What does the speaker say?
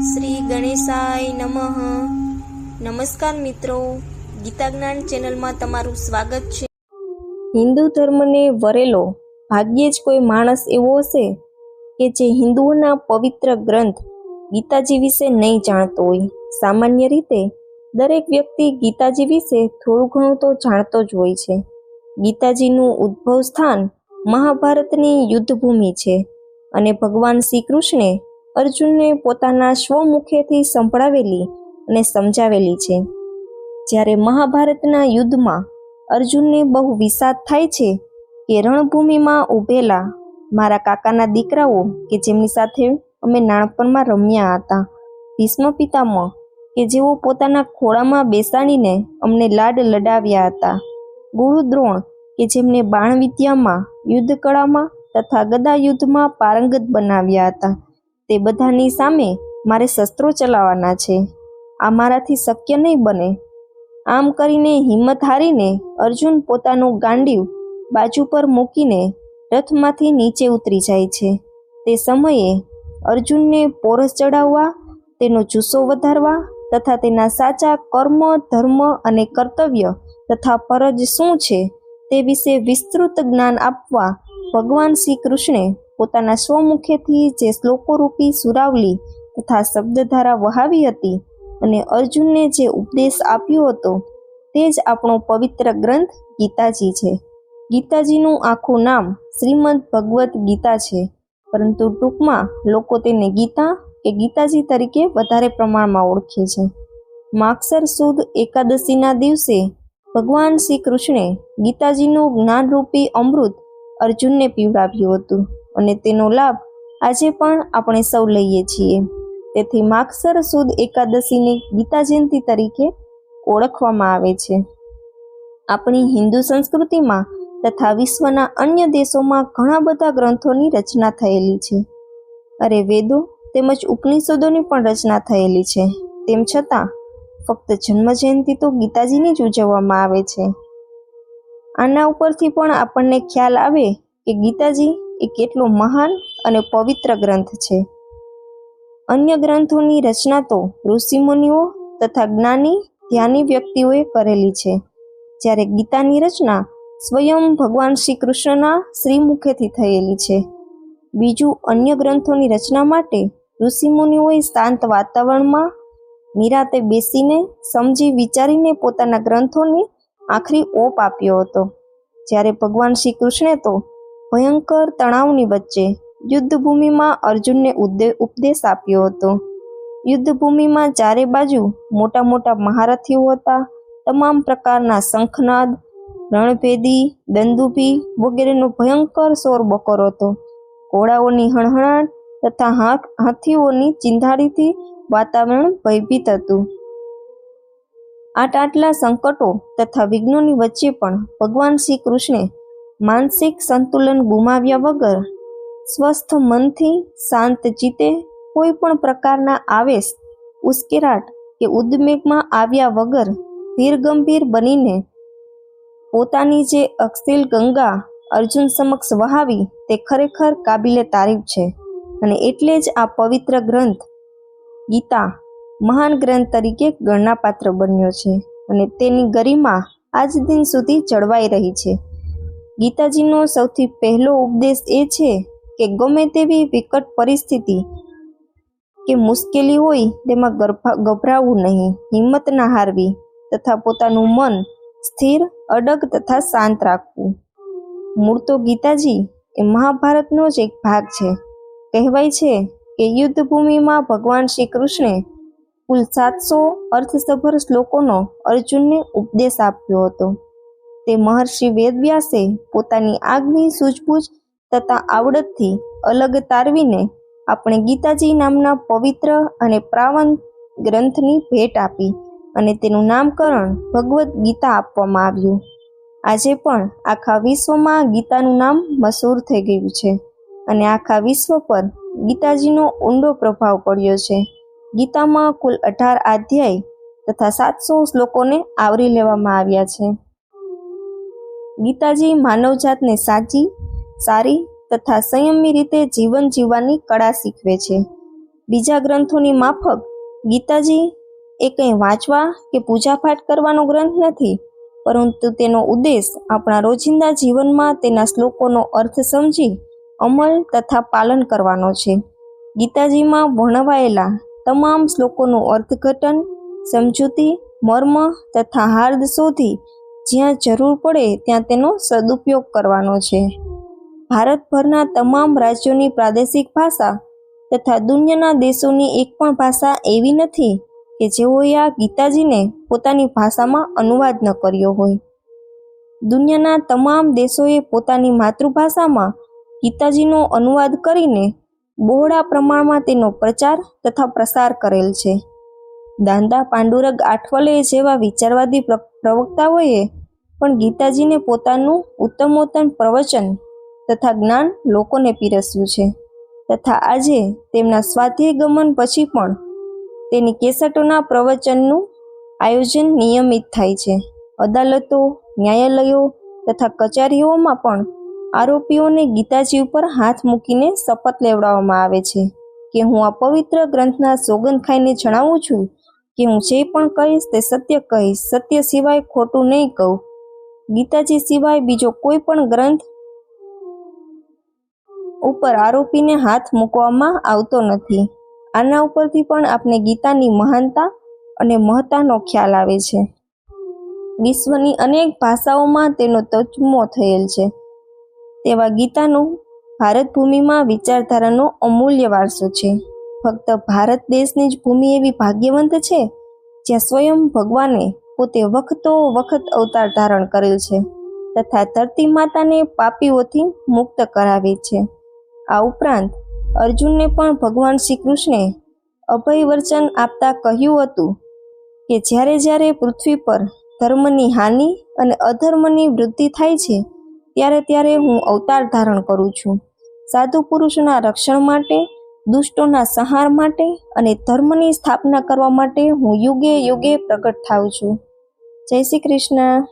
શ્રી ગણેશાય નમઃ. નમસ્કાર મિત્રો. ગીતા જ્ઞાન ચેનલમાં તમારું સ્વાગત છે. હિન્દુ ધર્મને વરેલો ભાગ્યે જ કોઈ માણસ એવો હશે કે જે હિન્દુઓના પવિત્ર ગ્રંથ ગીતાજી વિશે નહીં જાણતો હોય. સામાન્ય રીતે દરેક વ્યક્તિ ગીતાજી વિશે થોડું ઘણું તો જાણતો જ હોય છે. ગીતાજીનું ઉદ્ભવ સ્થાન મહાભારતની યુદ્ધભૂમિ છે અને ભગવાન શ્રી કૃષ્ણે અર્જુનને પોતાના સ્વમુખેથી સંભળાવેલી અને સમજાવેલી છે. જ્યારે મહાભારતના યુદ્ધમાં અર્જુનને બહુ વિષાદ થાય છે કે રણભૂમિમાં ઊભેલા મારા કાકાના દીકરાઓ કે જેમની સાથે અમે નાનપણમાં રમ્યા હતા, ભીષ્મ પિતામહ કે જેઓ પોતાના ખોળામાં બેસાડીને અમને લાડ લડાવ્યા હતા, ગુરુદ્રોણ કે જેમને બાણ વિદ્યામાં યુદ્ધ કળામાં તથા ગદા યુદ્ધમાં પારંગત બનાવ્યા હતા તે બધાની સામે મારે શસ્ત્રો ચલાવવાના છે. આ મારાથી શક્ય નહીં બને. આમ કરીને હિંમત હારીને અર્જુન પોતાનું ગાંડીવ બાજુ પર મૂકીને રથમાંથી નીચે ઉતરી જાય છે. તે સમયે અર્જુનને પોરસ ચડાવવા, તેનો જુસ્સો વધારવા તથા તેના સાચા કર્મ, ધર્મ અને કર્તવ્ય તથા ફરજ શું છે તે વિશે વિસ્તૃત જ્ઞાન આપવા ભગવાન શ્રી કૃષ્ણે પોતાના સ્વમુખેથી જે શ્લોકોરૂપી સુરાવલી તથા શબ્દધારા વહાવી હતી અને અર્જુનને જે ઉપદેશ આપ્યો હતો, તે જ આપણો પવિત્ર ગ્રંથ ગીતાજી છે. ગીતાજીનું આખું નામ શ્રીમદ ભગવદ્ ગીતા છે, પરંતુ ટૂંકમાં લોકો તેને ગીતા કે ગીતાજી તરીકે વધારે પ્રમાણમાં ઓળખે છે. માગસર સુદ એકાદશીના દિવસે ભગવાન શ્રી કૃષ્ણે ગીતાજીનું જ્ઞાનરૂપી અમૃત અર્જુનને પીવડાવ્યું હતું. અને તેનો લાભ આજે પણ આપણે સૌ લઈએ છીએ. તેથી માગસર સુદ એકાદશીને ગીતા જયંતિ તરીકે ઓળખવામાં આવે છે. આપણી હિન્દુ સંસ્કૃતિમાં તથા વિશ્વના અન્ય દેશોમાં ઘણા બધા ગ્રંથોની રચના થયેલી છે. અરે વેદો તેમજ ઉપનિષદોની પણ રચના થયેલી છે. તેમ છતાં, ફક્ત જન્મ જયંતિ તો ગીતાજીની જ ઉજવવામાં આવે છે. આના ઉપરથી પણ આપણને ખ્યાલ આવે કે ગીતાજી એ કેટલો મહાન અને પવિત્ર ગ્રંથ છે. અન્ય ગ્રંથોની રચના તો ઋષિમુનિઓ તથા જ્ઞાની, ધ્યાની વ્યક્તિઓએ કરેલી છે. જ્યારે ગીતાની રચના સ્વયં ભગવાન શ્રી કૃષ્ણના શ્રીમુખેથી થયેલી છે. બીજું અન્ય ગ્રંથોની રચના માટે ઋષિમુનિઓએ શાંત વાતાવરણમાં નિરાતે બેસીને, સમજી વિચારીને પોતાના ગ્રંથોને આખરી ઓપ આપ્યો હતો. જ્યારે ભગવાન શ્રી કૃષ્ણે તો ભયંકર તણાવની વચ્ચે યુદ્ધભૂમિમાં અર્જુનને ઉપદેશ આપ્યો હતો. યુદ્ધભૂમિમાં ચારે બાજુ મોટા મોટા મહારથીઓ હતા. તમામ પ્રકારના શંખનાદ, રણભેદી, દંદુભી વગેરેનો ભયંકર શોર બકોર હતો. ઘોડાઓની હણહણાટ તથા હાથ, હાથીઓની ચિંધાડીથી વાતાવરણ ભયભીત હતું. આટ આટલા સંકટો તથા વિઘ્નોની વચ્ચે પણ ભગવાન શ્રી કૃષ્ણે માનસિક સંતુલન ગુમાવ્યા વગર સ્વસ્થ મનથી શાંત ચિત્તે કોઈ પણ પ્રકારના આવેશ, ઉશ્કેરાટ કે ઉદ્વેગમાં આવ્યા વગર ધીરગંભીર બનીને પોતાની જે અક્ષિલ ગંગા અર્જુન સમક્ષ વહાવી તે ખરેખર કાબિલે તારીફ છે. અને એટલે જ આ પવિત્ર ગ્રંથ ગીતા મહાન ગ્રંથ તરીકે ગણનાપાત્ર બન્યો છે અને તેની ગરિમા આજ દિન સુધી જળવાઈ રહી છે. ગીતાજીનો સૌથી પહેલો ઉપદેશ એ છે કે ગમે તેવી વિકટ પરિસ્થિતિ કે મુશ્કેલી હોય, તેમાં ગભરાવું નહીં હિંમત ના હારવી તથા પોતાનું મન સ્થિર, અડગ તથા શાંત રાખવું. મૂળ તો ગીતાજી એ મહાભારતનો જ એક ભાગ છે. કહેવાય છે કે યુદ્ધભૂમિમાં ભગવાન શ્રી કૃષ્ણે કુલ સાતસો અર્થસભર શ્લોકોનો અર્જુનને ઉપદેશ આપ્યો હતો. તે મહર્ષિ વેદવ્યાસે પોતાની આગની સૂઝબૂઝ તથા આવડતથી અલગ તારવીને આપણે ગીતાજી નામના પવિત્ર અને પ્રાવણ ગ્રંથની ભેટ આપી અને તેનું નામકરણ ભગવદ્ ગીતા આપવામાં આવ્યું. આજે પણ આખા વિશ્વમાં ગીતાનું નામ મશહૂર થઈ ગયું છે અને આખા વિશ્વ પર ગીતાજીનો ઊંડો પ્રભાવ પડ્યો છે. ગીતામાં કુલ અઢાર અધ્યાય તથા સાતસો શ્લોકોને આવરી લેવામાં આવ્યા છે. ગીતાજી માનવજાતને સાચી, સારી તથા સંયમી રીતે જીવન જીવવાની કળા શીખવે છે. બીજા ગ્રંથોની માફક ગીતાજી એ કંઈ વાંચવા કે પૂજાપાઠ કરવાનો ગ્રંથ નથી, પરંતુ તેનો ઉદ્દેશ આપણા રોજિંદા જીવનમાં તેના શ્લોકોનો અર્થ સમજી, અમલ તથા પાલન કરવાનો છે. ગીતાજીમાં વર્ણવાયેલા તમામ શ્લોકોનું અર્થઘટન, સમજૂતી, મર્મ તથા હાર્દ શોધી જ્યાં જરૂર પડે ત્યાં તેનો સદુપયોગ કરવાનો છે. ભારતભરના તમામ રાજ્યોની પ્રાદેશિક ભાષા તથા દુનિયાના દેશોની એક પણ ભાષા એવી નથી કે જેઓએ આ ગીતાજીને પોતાની ભાષામાં અનુવાદ ન કર્યો હોય. દુનિયાના તમામ દેશોએ પોતાની માતૃભાષામાં ગીતાજીનો અનુવાદ કરીને બહોળા પ્રમાણમાં તેનો પ્રચાર તથા પ્રસાર કરેલ છે. દાંદા પાંડુરંગ આઠવલે જેવા વિચારવાદી પ્ર- પ્રવક્તાઓએ પણ ગીતાજીને પોતાનું ઉત્તમોત્તમ પ્રવચન તથા જ્ઞાન લોકોને પીરસ્યું છે. તથા આજે તેમના સ્વાધ્યાય ગમન પછી પણ તેની કેસટોના પ્રવચનનું આયોજન નિયમિત થાય છે. અદાલતો, ન્યાયાલયો તથા કચેરીઓમાં પણ આરોપીઓને ગીતાજી ઉપર હાથ મૂકીને શપથ લેવડાવવામાં આવે છે. કે હું આ પવિત્ર ગ્રંથના સોગંદ ખાઈને જણાવું છું કે હું જે પણ કહીશ તે સત્ય કહીશ. સત્ય સિવાય ખોટું નહીં કહું. ગીતાજી સિવાય બીજો કોઈ પણ ગ્રંથ ઉપર આરોપીને હાથ મૂકવામાં આવતો નથી. આના ઉપરથી પણ આપણે ગીતાની મહાનતા અને મહત્તાનો ખ્યાલ આવે છે. વિશ્વની અનેક ભાષાઓમાં તેનો તજમો થયેલ છે. તેવા ગીતાનું ભારત ભૂમિમાં વિચારધારાનો અમૂલ્ય વારસો છે. ફક્ત ભારત દેશની જ ભૂમિ એવી ભાગ્યવંત છે? જ્યાં સ્વયં ભગવાને પોતે વખતો વખત અવતાર ધારણ કરેલ છે તથા ધરતી માતાને પાપીઓથી મુક્ત કરાવી છે. આ ઉપરાંત અર્જુનને પણ ભગવાન શ્રી કૃષ્ણે અભય આપતા કહ્યું હતું કે જ્યારે જ્યારે પૃથ્વી પર ધર્મની હાનિ અને અધર્મની વૃદ્ધિ થાય છે, ત્યારે ત્યારે હું અવતાર ધારણ કરું છું. સાધુ પુરુષોના રક્ષણ માટે દુષ્ટોના સંહાર માટે અને ધર્મની સ્થાપના કરવા માટે હું યુગે યુગે પ્રગટ થાઉં છું. જય શ્રી કૃષ્ણ.